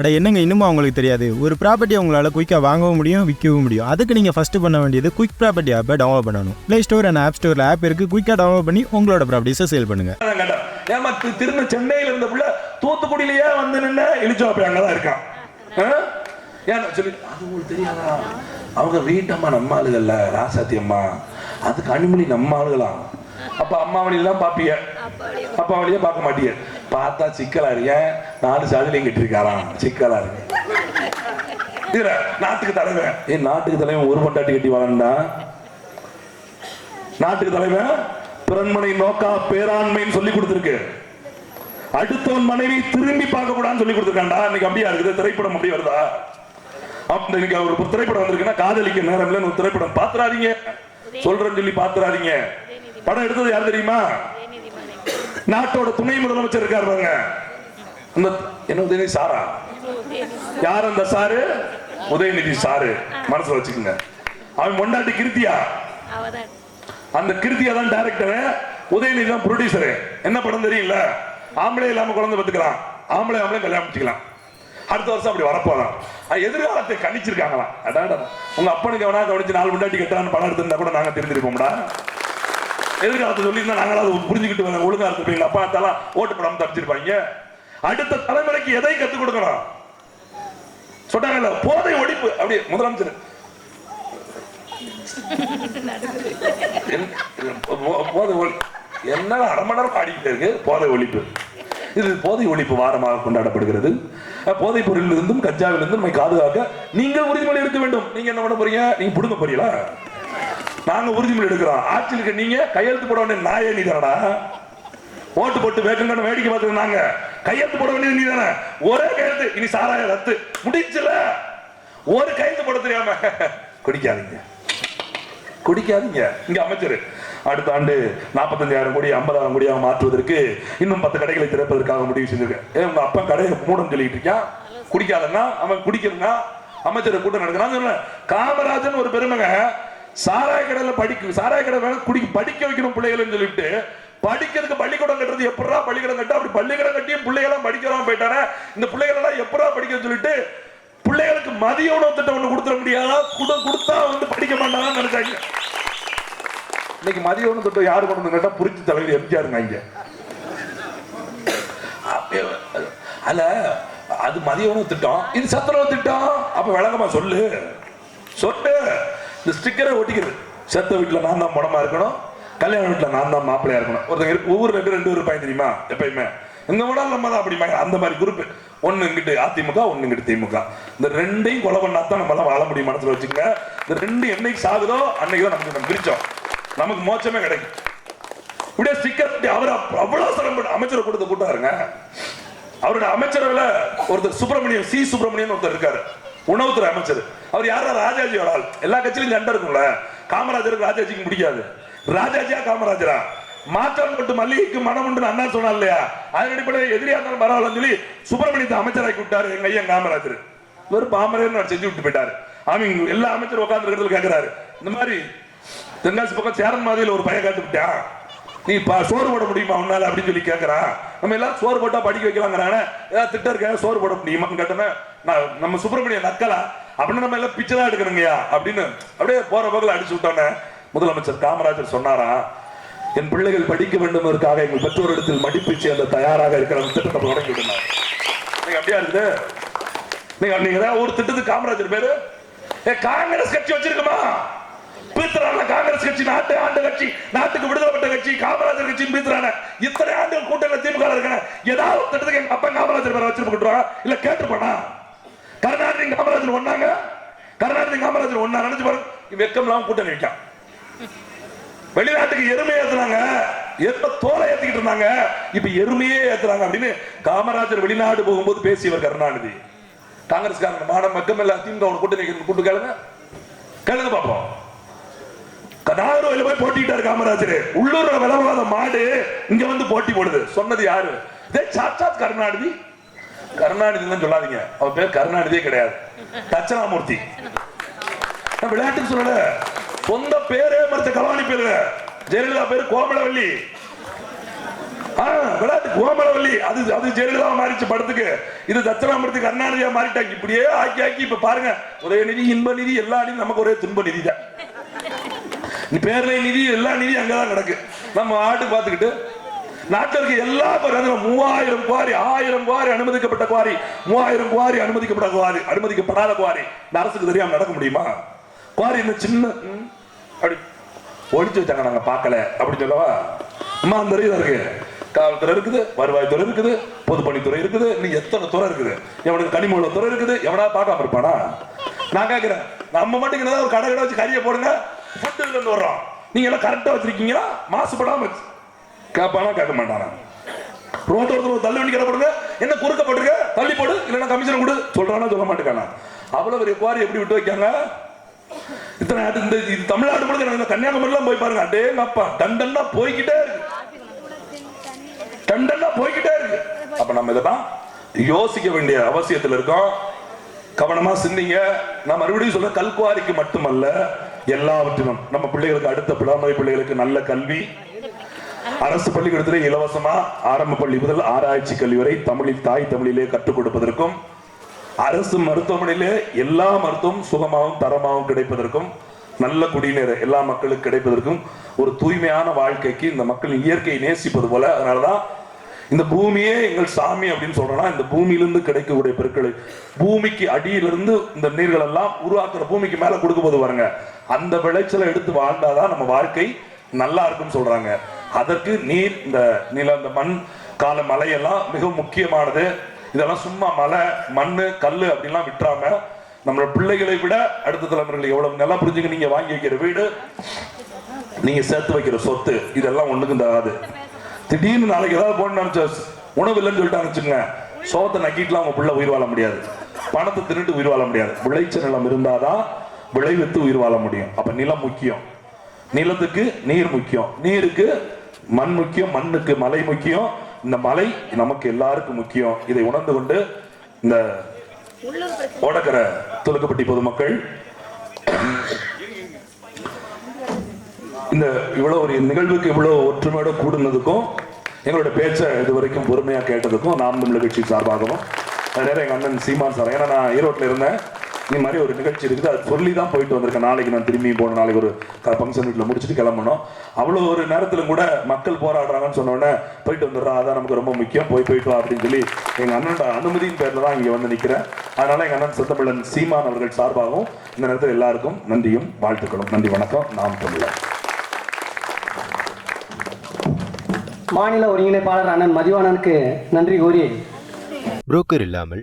அட என்னங்க இன்னுமா அவங்களுக்கு தெரியாது? ஒரு ப்ராப்பர்ட்டி உங்களால் குயிக்காக வாங்கவும் முடியும் விற்கவும் முடியும். அதுக்கு நீங்கள் ஃபஸ்ட்டு பண்ண வேண்டியது குயிக் ப்ராப்பர்ட்டி ஆப்பை டவுன்லோட் பண்ணணும். ப்ளே ஸ்டோர் அண்ட் ஆப் ஸ்டோரில் ஆப் இருக்குது குயிக்காக டவுன்லோட் பண்ணி உங்களோட ப்ராப்பர்ட்டிஸை சேல் பண்ணுங்கள் ஏமா திரும்ப சென்னையில் இருந்த புள்ள தூத்துக்குடியிலேயே வந்து நின்று இழிச்சோப்பி அங்கே தான் இருக்கான். ஏன் சொல்லி அது உங்களுக்கு தெரியாதா? அவங்க வீட்டம்மா நம்ம ஆளுகள்ல ராசாத்தி அம்மா. அதுக்கு கனிமொழி நம்ம ஆளுகளாம் அப்போ அம்மா வழியெல்லாம் பார்ப்பிய அப்பா வழியே பார்க்க மாட்டியே. பார்த்தா சிக்கலா இருக்க நாலு சாதிலையும் கட்டிருக்காராம். சிக்கலா இருக்கு இதுல நாட்டுக்கு தலைவன். ஏன் நாட்டுக்கு தலைவன் ஒரு பொண்டாட்டி கட்டி வளர்ந்தா? நாட்டுக்கு தலைவன் பிறன்மனை நோக்கா பேராண்மைன்னு சொல்லி கொடுத்துருக்கு. அடுத்தவன் மனைவி திரும்பி பார்க்க கூடாதுன்னு சொல்லி கொடுத்துருக்காண்டா இன்னைக்கு அப்படியா இருக்குது? திரைப்படம் அப்படி வருதா? அப்படின்னு இன்னைக்கு ஒரு திரைப்படம் வந்திருக்குன்னா காதலிக்க நேரம் இல்லைன்னு ஒரு திரைப்படம் பாத்துறாதீங்க சொல்றேன்னு சொல்லி பாத்துறாதீங்க படம் எடுத்தது யார் தெரியுமா? நாட்டோட துணை முதலமைச்சர் இருக்காரு பாருங்க. அந்த என்ன உதயநிதி சாரா? யார் அந்த சாரு? உதயநிதி சாரு. மனசுல வச்சுக்கோங்க. அவன் பொண்டாட்டி கிருத்தியா? அந்த கிருத்தியா தான் டைரக்டர் உதயநிதி தான் ப்ரொடியூசர் என்ன படம் தெரியல ஆம்பளை இல்லாம குழந்தை பெற்றுக்கலாம் ஆம்பளை ஆம்பளை கல்யாணம் பண்ணிக்கலாம் அடுத்த வருஷம் அப்படி வரப்போலாம். அது எதிர்காலத்தை கணிச்சிருக்காங்களாம். அடாடா. உங்க அப்பனுக்கு எவனா கவனிச்சு நாலு முண்டாட்டி கட்டுறான்னு படம் எடுத்திருந்தா கூட நாங்க தெரிஞ்சிருப்போம்டா. எதிர்காலத்தை சொல்லியிருந்தா நாங்களும் அதை புரிஞ்சுக்கிட்டு வர ஒழுங்கா இருந்திருப்பீங்க அப்பா அத்தாலாம் ஓட்டு படம் தப்பிச்சிருப்பாங்க. அடுத்த தலைமுறைக்கு எதை கத்துக் கொடுக்கணும்? சொன்னாங்கல்ல போதை ஒழிப்பு. அப்படி முதலமைச்சர். போதை ஒழி என்ன அரை மணி நேரம் பாடிக்கிட்டே இருக்கு? போதை ஒழிப்பு. இது போதை ஒழிப்பு வாரமாக கொண்டாடப்படுகிறது. போதைப் பொருளிலிருந்தும் கஞ்சாவிலிருந்தும் நம்மை பாதுகாக்க நீங்கள் உறுதிமொழி எடுக்க வேண்டும். நீங்க என்ன பண்ண போறீங்க? நீங்க புடுங்க போறீங்களா? நாங்க உறுதிமொழி எடுக்கிறோம். ஆட்சியில் இருக்க நீங்க கையெழுத்து போட வேண்டிய நாயே நீ தானடா ஓட்டு போட்டு வேக்கங்கன்னு வேடிக்கை பார்த்துட்டு நாங்க. கையெழுத்து போட வேண்டியது நீ தானே ஒரே கையெழுத்து. இனி சாராய ரத்து. முடிச்சுல ஒரு கையெழுத்து போட தெரியாம. குடிக்காதீங்க. குடிக்காதீங்க. இங்க அமைச்சர் அடுத்த ஆண்டு நாற்பத்தஞ்சாயிரம் கோடி ஐம்பதாயிரம் கோடியாக மாற்றுவதற்கு இன்னும் பத்து கடைகளை திறப்பதற்காக முடிவு செஞ்சிருக்கேன். ஏன் உங்க அப்பா கடையை மூடம் சொல்லிட்டு இருக்கான். குடிக்காதன்னா அவன் குடிக்கிறனா அமைச்சர் கூட்டம் நடக்கிறான் காமராஜன் ஒரு பெருமைங்க சாராய கடையில் படிக்க சாராய கடை வேணும் குடி படிக்க வைக்கணும் பிள்ளைகள்னு சொல்லிட்டு படிக்கிறதுக்கு பள்ளிக்கூடம் கட்டுறது எப்படா பள்ளிக்கூடம் கட்ட? அப்படி பள்ளிக்கூடம் கட்டியும் பிள்ளைகளாம் படிக்கிறோம் போயிட்டாரா இந்த பிள்ளைகளெல்லாம் எப்படா படிக்க சொல்லிட்டு பிள்ளைகளுக்கு மதிய உணவு திட்டம் ஒண்ணு கொடுத்துட முடியாதா? குடு கொடுத்தா வந்து படிக்க மாட்டாங்கன்னு நினைச்சாங்க. இன்னைக்கு மதிய உணவு திட்டம் யாரு கொண்டு வந்து கேட்டா புரிஞ்சு தலைவர் எம்ஜிஆருங்க இங்க. அல்ல அது மதிய உணவு திட்டம் இது சத்துணவு திட்டம். அப்ப விளக்கமா சொல்லு. சொல்லு. இந்த ஸ்டிக்கரை ஒட்டிக்கிறது செத்த வீட்டுல நான் தான் பணமா இருக்கணும். கல்யாண வீட்டுல நான் தான் மாப்பிள்ளையா இருக்கணும். ஒருத்தங்க ஒவ்வொரு ரெண்டு ரெண்டு ஒரு பையன் தெரியுமா? எப்பயுமே. இந்த விட நம்ம தான் அப்படி அந்த மாதிரி குரூப் ஒன்னு இங்கிட்டு அதிமுக ஒன்னு இங்கிட்டு திமுக. இந்த ரெண்டையும் கொலை பண்ணா தான் நம்மளாம் வாழ முடியும் மனசுல வச்சுக்கோங்க. இந்த ரெண்டு என்னைக்கு சாகுதோ அன்னைக்கு தான் நமக்கு நம்ம பிரிச்சோம் நமக்கு மோச்சமே கிடைக்கும். இப்படியே ஸ்டிக்கர் அவர் அவ்வளவு சிரமப்பட்டு அமைச்சரை கொடுத்த கூட்டாருங்க அவரோட அமைச்சரவையில ஒருத்தர் சுப்பிரமணியம் சி சுப்பிரமணியன் ஒருத்தர் இருக்காரு. உணவுத்துறை அமைச்சர். அவர் யாரா ராஜாஜியோட ஆள்? எல்லா கட்சியிலும் சண்டை இருக்கும்ல. காமராஜருக்கு ராஜாஜிக்கு பிடிக்காது. ராஜாஜியா காமராஜரா? மாற்றம் கொண்டு மல்லிகைக்கு மனம் உண்டு அண்ணா சொன்னா இல்லையா? அதன் அடிப்படையில் எதிரியா இருந்தாலும் பரவாயில்லன்னு சொல்லி சுப்பிரமணியத்தை அமைச்சராக்கி விட்டாரு எங்க ஐயன் காமராஜர். இவர் பாமரன் செஞ்சு விட்டு போயிட்டாரு. அவங்க எல்லா அமைச்சர் உட்கார்ந்து இருக்கிறதுல கேட்கிறாரு இந்த மாதிரி தென்காசி பக்கம் சேரன் மாதிரியில் ஒரு பையன் காட்டு விட்டான் நீ பா சோறு போட முடியுமா உன்னால அப்படின்னு சொல்லி கேட்கறான் நம்ம எல்லாம் சோறு போட்டா படிக்க வைக்கலாங்கிறானே ஏதாவது திட்டம் இருக்க? சோறு போட முடியுமான்னு கேட்டேன் நான் நம்ம சுப்பிரமணிய நக்கலா? அப்படின்னு நம்ம எல்லாம் பிச்சை தான் எடுக்கணுங்கய்யா அப்படின்னு அப்படியே போற போக்கில் அடிச்சு விட்டோன்னே முதலமைச்சர் காமராஜர் சொன்னாராம் என் பிள்ளைகள் படிக்க வேண்டும் என்பதற்காக எங்கள் பெற்றோரிடத்தில் மடிப்பு சேர்ந்த தயாராக இருக்கிற அந்த திட்டத்தை தொடங்கி விடணும் நீங்க அப்படியா இருக்குது? நீங்க நீங்க ஏதாவது ஒரு திட்டத்துக்கு காமராஜர் பேரு? ஏ காங்கிரஸ் கட்சி வச்சிருக்குமா? பீத்துறான காங்கிரஸ் கட்சி நாட்டு ஆண்டு கட்சி நாட்டுக்கு விடுதலைப்பட்ட கட்சி காமராஜர் கட்சி பீத்துறான இத்தனை ஏதாவது ஒரு திட்டத்துக்கு எங்க அப்பா காமராஜர் பேரை வச்சிருப்பா இல்ல கேட்டுப்பானா கருணாநிதி காமராஜர் ஒன்னாங்க? கருணாநிதி காமராஜர் ஒன்னா? நினைச்சு பாருங்க வெக்கம் இல்லாம கூட்டணி வைக்கான் வெளிநாட்டுக்கு எருமை ஏத்துனாங்க. எப்ப தோலை ஏத்திக்கிட்டு இருந்தாங்க? இப்ப எருமையே ஏத்துறாங்க அப்படின்னு காமராஜர் வெளிநாடு போகும்போது பேசியவர் கருணாநிதி. காங்கிரஸ்காரங்க மாட மக்கம் இல்ல திமுக ஒரு கூட்டணி கூட்டு கேளுங்க. கேளுங்க பாப்போம். நாகர்கோயில போய் போட்டிட்டாரு காமராஜர். உள்ளூர்ல விலவாத மாடு இங்க வந்து போட்டி போடுது. சொன்னது யாரு? இதே சாட்சாத் கருணாநிதி. கருணாநிதி தான் சொல்லாதீங்க. அவர் பேர் கருணாநிதியே கிடையாது. தட்சணாமூர்த்தி. விளையாட்டு விளையாட்டுக்கு சொல்லல. சொந்த பேரே மறுத்த கலாணி பேரு. ஜெயலலிதா பேரு கோமலவல்லி. விளையாட்டு கோமலவல்லி. அது அது ஜெயலலிதா மாறிச்சு படத்துக்கு. இது தட்சணாமூர்த்தி கருணாநிதியா மாறிட்டாங்க இப்படியே ஆக்கி ஆக்கி இப்ப பாருங்க. ஒரே நிதி இன்ப நிதி எல்லா நிதி நமக்கு ஒரே துன்ப நிதி தான். நீ பேரலை நிதி எல்லா நிதி அங்கதான் கிடக்கு. நம்ம ஆட்டு பார்த்துக்கிட்டு நாட்டில் இருக்க எல்லா குவாரி மூவாயிரம் குவாரி ஆயிரம் குவாரி அனுமதிக்கப்பட்ட குவாரி மூவாயிரம் குவாரி அனுமதிக்கப்பட்ட குவாரி அனுமதிக்கப்படாத குவாரி இந்த அரசுக்கு தெரியாம நடக்க முடியுமா? குவாரி என்ன சின்ன அப்படி ஒழிச்சு வச்சாங்க நாங்க பார்க்கல. அப்படின்னு சொல்லவா? அம்மா அந்த இருக்கு இருக்கு. காவல்துறை இருக்குது வருவாய்த்துறை இருக்குது பொதுப்பணித்துறை இருக்குது நீ எத்தனை துறை இருக்குது? எவனுக்கு கனிமூல துறை இருக்குது எவனா பார்க்காம இருப்பானா? நான் கேட்கிறேன் நம்ம மட்டும் ஒரு கடை கடை வச்சு கறியை போடுங்க ஃபுட்டு வர்றோம். நீங்க எல்லாம் கரெக்டா வச்சிருக்கீங்களா? மாசுபடாம வச்சு கேட்பானா கேட்க மாட்டானா? ரோட்டோட தள்ளி வண்டி கிடப்படுங்க என்ன குறுக்க போட்டுருக்க? தள்ளி போடு இல்லைன்னா கமிஷன் கொடு சொல்றானா சொல்ல மாட்டேங்கானா அவ்வளவு பெரிய குவாரி எப்படி விட்டு வைக்காங்க? இத்தனை இந்த தமிழ்நாடு முழுக்க இந்த கன்னியாகுமரிலாம் போய் பாருங்க. அடே அப்பா டண்டன்னா போய்கிட்டே இருக்கு. டண்டன்னா போய்கிட்டே இருக்கு. அப்ப நம்ம இதெல்லாம் யோசிக்க வேண்டிய அவசியத்துல இருக்கோம். கவனமா சிந்திங்க. நான் மறுபடியும் சொல்ல கல்குவாரிக்கு மட்டுமல்ல எல்லாவற்றிலும். நம்ம பிள்ளைகளுக்கு அடுத்த பிளாமரை பிள்ளைகளுக்கு நல்ல கல்வி. அரசு பள்ளிக்கூடத்திலே இலவசமா ஆரம்ப பள்ளி முதல் ஆராய்ச்சி கல்வி வரை தமிழில் தாய் தமிழிலே கற்றுக் கொடுப்பதற்கும் அரசு மருத்துவமனையிலே எல்லா மருத்துவம் சுகமாகவும் தரமாகவும் கிடைப்பதற்கும் நல்ல குடிநீர் எல்லா மக்களுக்கு கிடைப்பதற்கும் ஒரு தூய்மையான வாழ்க்கைக்கு இந்த மக்கள் இயற்கையை நேசிப்பது போல. அதனாலதான் இந்த பூமியே எங்கள் சாமி அப்படின்னு சொல்றோம்னா இந்த பூமியிலிருந்து கிடைக்கக்கூடிய பொருட்கள் பூமிக்கு அடியிலிருந்து இந்த நீர்கள் எல்லாம் உருவாக்குற பூமிக்கு மேல கொடுக்கும்போது பாருங்க. அந்த விளைச்சலை எடுத்து வாழ்ந்தாதான் நம்ம வாழ்க்கை நல்லா இருக்கும்னு சொல்றாங்க. அதற்கு நீர் இந்த நில இந்த மண் கால மலையெல்லாம் மிக முக்கியமானது. இதெல்லாம் சும்மா மலை மண் கல் அப்படின்லாம் விட்டுறாம நம்மளோட பிள்ளைகளை விட அடுத்த தலைமுறைகள் எவ்வளவு நல்லா புரிஞ்சுங்க நீங்க வாங்கி வைக்கிற வீடு நீங்க சேர்த்து வைக்கிற சொத்து இதெல்லாம் ஒண்ணுக்கும் தராது திடீர்னு நாளைக்கு ஏதாவது போன உணவு இல்லைன்னு சொல்லிட்டாங்க வச்சுங்க சோத்தை நக்கிட்டுலாம் அவங்க பிள்ளை உயிர் வாழ முடியாது. பணத்தை திருட்டு உயிர் வாழ முடியாது. விளைச்ச நிலம் இருந்தாதான் விளைவித்து உயிர் வாழ முடியும். அப்ப நிலம் முக்கியம். நிலத்துக்கு நீர் முக்கியம். நீருக்கு மண் முக்கியம் மண்ணுக்கு மலை முக்கியம். இந்த மலை நமக்கு எல்லாருக்கும் முக்கியம். இதை உணர்ந்து கொண்டு இந்த ஓடக்கர துலுக்கப்பட்டி பொதுமக்கள் இந்த இவ்வளோ ஒரு நிகழ்வுக்கு இவ்வளோ ஒற்றுமையோட கூடுனதுக்கும் எங்களோட பேச்சை இது வரைக்கும் பொறுமையாக கேட்டதுக்கும் நாம் தமிழர் கட்சி சார்பாகவும் அது நேரம் அண்ணன் சீமான் சார். ஏன்னா நான் ஈரோட்டில் இருந்தேன். இந்த மாதிரி ஒரு நிகழ்ச்சி இருக்குது. அது சொல்லி தான் போயிட்டு வந்திருக்கேன் நாளைக்கு நான் திரும்பி போன நாளைக்கு ஒரு ஃபங்க்ஷன் வீட்டில் முடிச்சுட்டு கிளம்பணும். அவ்வளோ ஒரு நேரத்தில் கூட மக்கள் போராடுறாங்கன்னு சொன்ன உடனே போயிட்டு வந்துடுறோம் அதான் நமக்கு ரொம்ப முக்கியம். போய் போயிட்டு வா அப்படின்னு சொல்லி எங்க அண்ணனோட அனுமதியின் பேர்ல தான் இங்க வந்து நிக்கிறேன். அதனால எங்க அண்ணன் செத்தமிழன் சீமான் அவர்கள் சார்பாகவும் இந்த நேரத்தில் எல்லாருக்கும் நன்றியும் வாழ்த்துக்களும். நன்றி வணக்கம். நாம் தமிழர். மாநில ஒருங்கிணைப்பாளர் அண்ணன் மதிவாணனுக்கு நன்றி கூறி புரோக்கர் இல்லாமல்